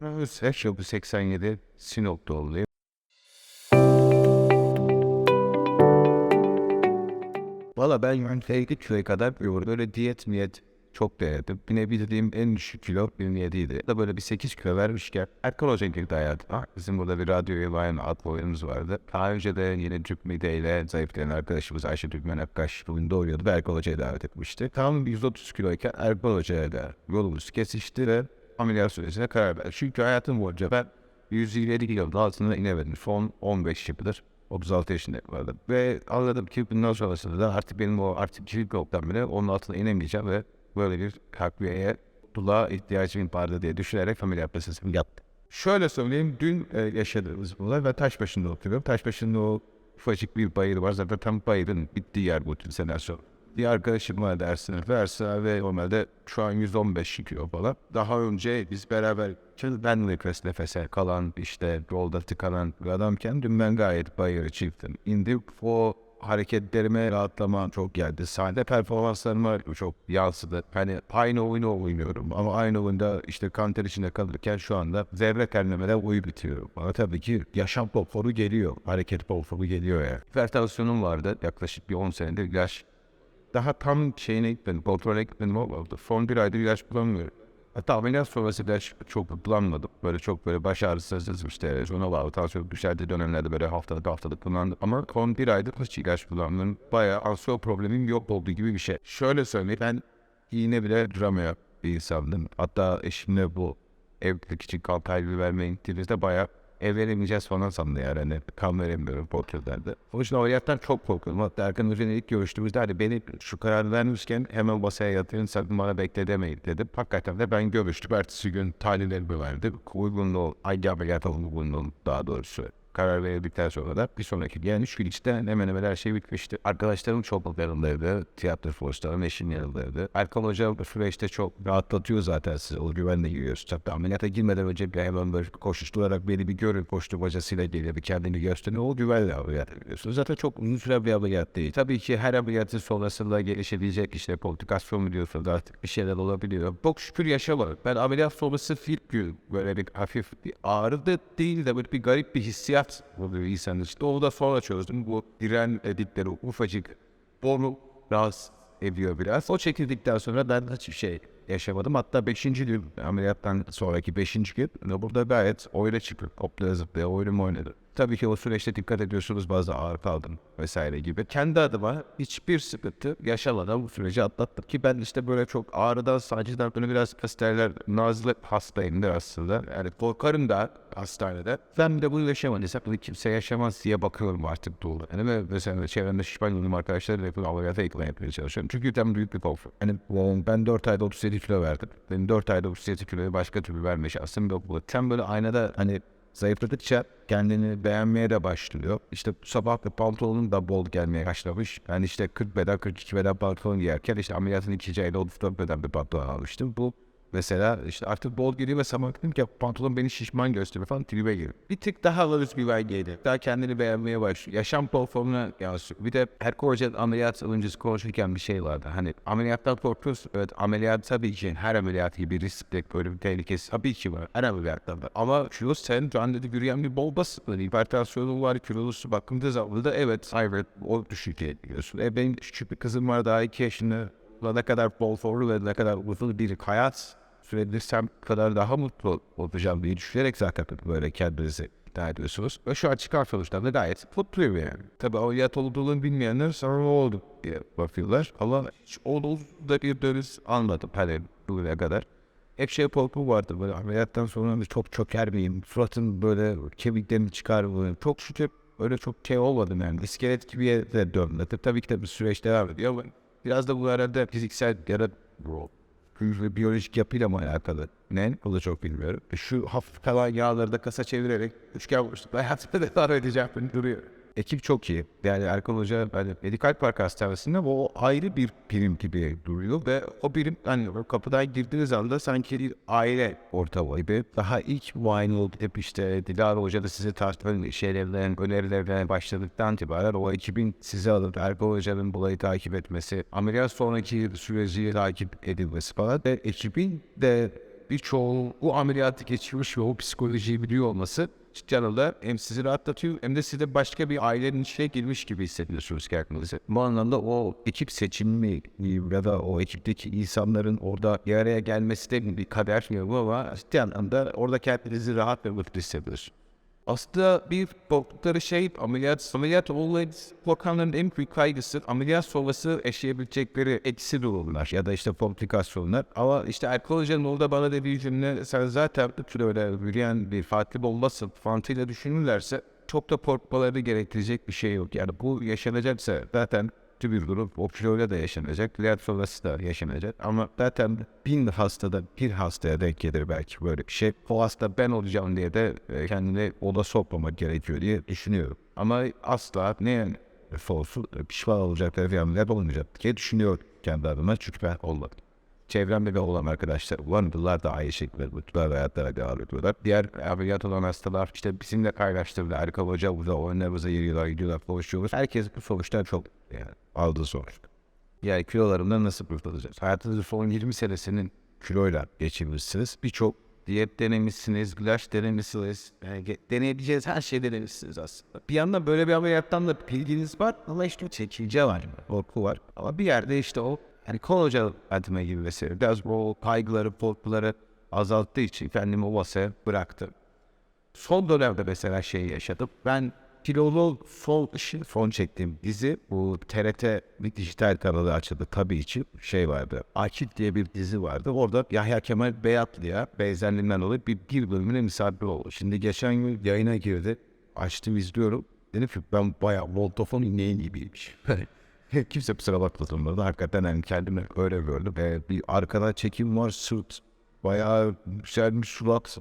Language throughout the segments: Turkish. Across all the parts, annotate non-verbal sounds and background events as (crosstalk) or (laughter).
Özseç yıl 87 Sinop doğumluyum. Valla ben yani 50 kiloya kadar yoğurt. Böyle diyet miyet çok denedim. Binebildiğim en düşük kilo 27 idi. Da böyle bir 8 kilo vermişken Erkan Hoca girdi hayatıma. Bizim burada bir radyo yayın adlı oyunumuz vardı. Daha önce de yine Türk ile zayıflayan arkadaşımız Ayşe Türkmen Akkaş bugün doğuyordu ve Erkan Hoca'yı davet etmişti. Tam 130 kiloyken Erkan Hoca'ya da yolumuz kesişti ve ameliyat sürecine karar verdi. Çünkü hayatım boyunca ben 127 kilonun altına inemedim. Son 15 yıldır 36 yaşındayım vardı. Ve anladım ki bundan sonrasında da artık benim o artık cilt noktam bile onun altına inemeyeceğim ve böyle bir takviyeye mutluluğa ihtiyacım vardı diye düşünerek ameliyat meselesini yaptım. Şöyle söyleyeyim, dün e, yaşadığımız bu olay ve Taşbaşı'nda oturuyorum. Taşbaşı'nda o ufacık bir bayır var. Zaten tam bayırın bittiği yer bu tüm sonra. Bir arkadaşım var dersine verse ve normalde şu an 115 kilo falan. Daha önce biz beraber ben nefes nefese kalan işte yolda tıkanan bir adamken dün ben gayet bayırı çıktım. İndim o hareketlerime rahatlama çok geldi. Sahne performanslarıma çok yansıdı. Hani aynı oyunu oynuyorum ama aynı oyunda işte kanter içinde kalırken şu anda zerre terlemeden uyu bitiyorum. Bana tabii ki yaşam konforu geliyor. Hareket konforu geliyor yani. Hipertansiyonum vardı yaklaşık bir 10 senedir ilaç daha tam şeyine gitmedim, kontrole gitmedim olmadı. Son bir aydır ilaç kullanmıyorum. Hatta ameliyat sonrası ilaç çok kullanmadım. Böyle çok böyle baş ağrısı işte ona bağlı tansiyon düşerdi dönemlerde böyle haftalık haftalık kullandım. Ama son bir aydır hiç ilaç kullanmıyorum. Bayağı ansiyon problemim yok olduğu gibi bir şey. Şöyle söyleyeyim ben iğne bile duramayan bir insandım. Hatta eşimle bu evlilik için kan kaybı vermeye gittiğimizde bayağı ev veremeyeceğiz falan sandı yani. Hani kan veremiyorum portrelerde. O yüzden ameliyattan çok korkuyorum. Hatta Erkan Hoca'yla ilk görüştüğümüzde hani beni şu kararı vermişken hemen masaya yatırın sakın bana bekle demeyin dedim. Hakikaten de ben görüştüm. Ertesi gün tahlillerimi verdim. Uygunluğu, hangi ameliyat uygunluğu daha doğrusu karar verildikten sonra da bir sonraki yani üç gün içinde hemen hemen her şey bitmişti. Arkadaşlarım çok yanındaydı. Tiyatro forslarım eşin yanındaydı. Erkan Hoca süreçte çok rahatlatıyor zaten sizi. O güvenle giriyorsun. Tabii ameliyata girmeden önce bir hemen böyle koşuşturarak beni bir görün koşturmacasıyla geliyor. Bir kendini gösteriyor. O güvenle ameliyata giriyorsun. Zaten çok uzun süre bir ameliyat değil. Tabii ki her ameliyatın sonrasında gelişebilecek işte komplikasyon mu diyorsunuz artık bir şeyler olabiliyor. Çok şükür yaşamadım. Ben ameliyat sonrası ilk gün böyle bir hafif bir ağrı değil de böyle bir garip bir hissiyat oluyor insanın işte. Onu sonra çözdüm. Bu diren editleri ufacık onu rahatsız ediyor biraz. O çekildikten sonra ben hiçbir şey yaşamadım. Hatta 5. gün ameliyattan sonraki 5. gün burada gayet oyuna çıkıp hoplaya zıplaya oyunumu oynadım. Tabii ki o süreçte dikkat ediyorsunuz bazı ağrı kaldım vesaire gibi. Kendi adıma hiçbir sıkıntı yaşamadan bu süreci atlattım. Ki ben işte böyle çok ağrıdan sancıdan böyle biraz hastaneler nazlı hastayımdır aslında. Yani korkarım da hastanede. Ben de bunu yaşamadıysam bunu kimse yaşamaz diye bakıyorum artık doğru. Yani ve mesela çevremde şişman olduğum arkadaşlarla yapıp ameliyata ikna etmeye çalışıyorum. Çünkü tam büyük bir korku. Yani ben 4 ayda 37 kilo verdim. Benim 4 ayda 37 kiloyu başka türlü verme şansım yok. Tam böyle aynada hani zayıfladıkça kendini beğenmeye de başlıyor. İşte sabah bir pantolonun da bol gelmeye başlamış. Ben işte 40 beden 42 beden pantolon giyerken işte ameliyatın ikinci ayda 34 beden bir pantolon almıştım. Bu Mesela işte artık bol geliyor ve sabah dedim ki pantolon beni şişman gösteriyor falan tribe giriyor. Bir tık daha alırız bir var geliyor. Daha kendini beğenmeye başlıyor. Yaşam konforuna yansıyor. Bir de her hoca ameliyat öncesi konuşurken bir şey vardı. Hani ameliyattan korkuyorsun. Evet ameliyat tabii ki her ameliyat gibi riskli böyle bir tehlikesi tabii ki var. Her ameliyattan da. Ama kilo sen can dedi yürüyen bir bol basıklı. Hipertansiyonun var kilolusu bakımda zaman da evet evet o düşük diyorsun. E benim küçük bir kızım var daha iki yaşında. Ne kadar bol forlu ve ne kadar uzun bir hayat sürebilirsem kadar daha mutlu olacağım diye düşünerek zaten böyle kendinizi ikna ediyorsunuz. Ve şu an çıkan sonuçtan da gayet mutluyum yani. Tabi ameliyat olduğunu bilmeyenler sonra ne oldu diye bakıyorlar. Ama hiç olduğunu da bir dönüş almadım hani bugüne kadar. Hep şey korku vardı böyle ameliyattan sonra çok çöker miyim? Suratın böyle kemiklerini çıkar mı? Çok şükür öyle çok şey olmadı yani. İskelet gibi de dönmedi. Tabii ki de bir süreç devam ediyor ama biraz da bu arada fiziksel ya da biyolojik yapıyla mı alakalı? Ne? O da çok bilmiyorum. Şu hafif kalan yağları da kasa çevirerek üçgen boşlukla hayatımda (laughs) devam edeceğim duruyor. Ekip çok iyi. Yani Erkan Hoca hani Medikal Park Hastanesi'nde o ayrı bir birim gibi duruyor ve o birim hani o kapıdan girdiğiniz anda sanki bir aile ortamı gibi. Daha ilk muayene olup hep işte Dilara Hoca da sizi tartışmanın şeylerden, önerilerden başladıktan itibaren o ekibin sizi alıp Erkan Hoca'nın bulayı takip etmesi, ameliyat sonraki süreci takip edilmesi falan ve ekibin de birçoğu bu ameliyatı geçirmiş ve o psikolojiyi biliyor olması ciddi anlamda hem sizi rahatlatıyor hem de siz başka bir ailenin içine girmiş gibi hissediyorsunuz kendinizi. Bu anlamda o ekip seçimi ya da o ekipteki insanların orada bir araya gelmesi de bir kader ama ciddi anlamda orada kendinizi rahat ve mutlu hissediyorsunuz. Aslında bir korktukları şey ameliyat, ameliyat olayı korkanların en büyük kaygısı ameliyat sonrası yaşayabilecekleri eksi durumlar ya da işte komplikasyonlar. Ama işte alkol hocanın orada bana dediği cümle sen zaten bütün öyle yürüyen bir farklı olmasın fantıyla düşünürlerse çok da korkmaları gerektirecek bir şey yok. Yani bu yaşanacaksa zaten kötü bir durum. O kiloyla da yaşanacak. Diğer sonrası da yaşanacak. Ama zaten bin hastada bir hastaya denk gelir belki böyle bir şey. O hasta ben olacağım diye de e, kendine oda sokmamak gerekiyor diye düşünüyorum. Ama asla ne olsun pişman olacaklar ameliyat olmayacak diye düşünüyorum kendi adıma. Çünkü ben olmadım. Çevremde de olan arkadaşlar. Bunlar da aynı şekilde mutlu hayatlara devam ediyorlar. Diğer ameliyat olan hastalar işte bizimle kaynaştırdı. Erkan hocamıza, oyunlarımıza giriyorlar, gidiyorlar, konuşuyorlar. Herkes bu sonuçtan çok yani aldığı sonuç. Yani kilolarımdan nasıl kurtulacağız? Hayatınızın son 20 senesinin kiloyla geçirmişsiniz. Birçok diyet denemişsiniz, ilaç denemişsiniz. Yani deneyebileceğiniz her şeyi denemişsiniz aslında. Bir yandan böyle bir ameliyattan da bilginiz var ama işte çekince var, korku var. Ama bir yerde işte o yani kol hoca adıma gibi mesela biraz bu kaygıları, korkuları azalttığı için kendimi o masaya bıraktım. Son dönemde mesela şey yaşadım. Ben kilolu son, son çektiğim dizi bu TRT bir dijital kanalı açıldı tabii için şey vardı. Akit diye bir dizi vardı. Orada Yahya Kemal Beyatlı'ya benzerliğinden dolayı bir, bir bölümüne misafir oldu. Şimdi geçen gün yayına girdi. Açtım izliyorum. Dedim ki ben bayağı Voltofon ineği gibiymiş. (laughs) Kimse kusura bakmasın burada. Hakikaten hani kendimi öyle gördüm. Ee, bir arkada çekim var sırt. Bayağı yükselmiş surat.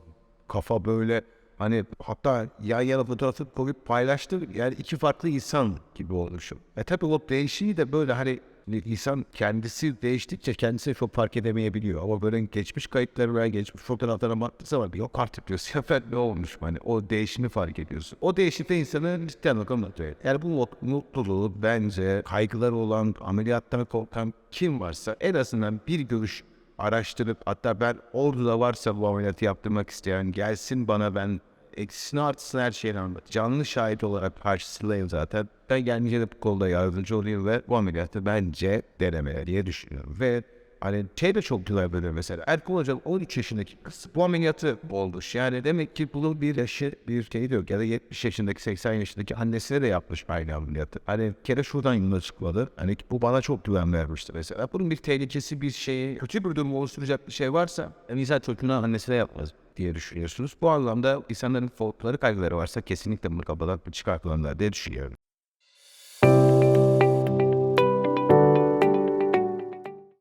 Kafa böyle Hani hatta yan yana fotoğrafı koyup paylaştı. Yani iki farklı insan gibi olmuşum. E tabi o değişiği de böyle hani insan kendisi değiştikçe kendisini çok fark edemeyebiliyor. Ama böyle geçmiş kayıtları veya geçmiş fotoğraflara baktığı zaman yok artık diyorsun. (laughs) Ya ben ne olmuş hani o değişimi fark ediyorsun. O değişimde insanı cidden anlatıyor. Yani bu mut- mutluluğu bence kaygıları olan, ameliyattan korkan kim varsa en azından bir görüş araştırıp hatta ben orada varsa bu ameliyatı yaptırmak isteyen gelsin bana ben eksisini artısını her şeyini anlat. Canlı şahit olarak karşısındayım zaten. Ben gelmeyince de bu konuda yardımcı olayım ve bu ameliyatı bence denemeye diye düşünüyorum. Ve hani şey de çok güzel böyle mesela. Erkan Hocam 13 yaşındaki kız bu ameliyatı olmuş. Yani demek ki bunun bir yaşı bir şey de yok. Ya da 70 yaşındaki 80 yaşındaki annesine de yapmış aynı ameliyatı. Hani kere şuradan yola çıkmadı. Hani bu bana çok güven vermişti mesela. Bunun bir tehlikesi bir şeyi kötü bir durum oluşturacak bir şey varsa insan çocuğuna annesine yapmaz diye düşünüyorsunuz. Bu anlamda insanların korkuları, kaygıları varsa kesinlikle bunu kafadan çıkartmalılar diye düşünüyorum.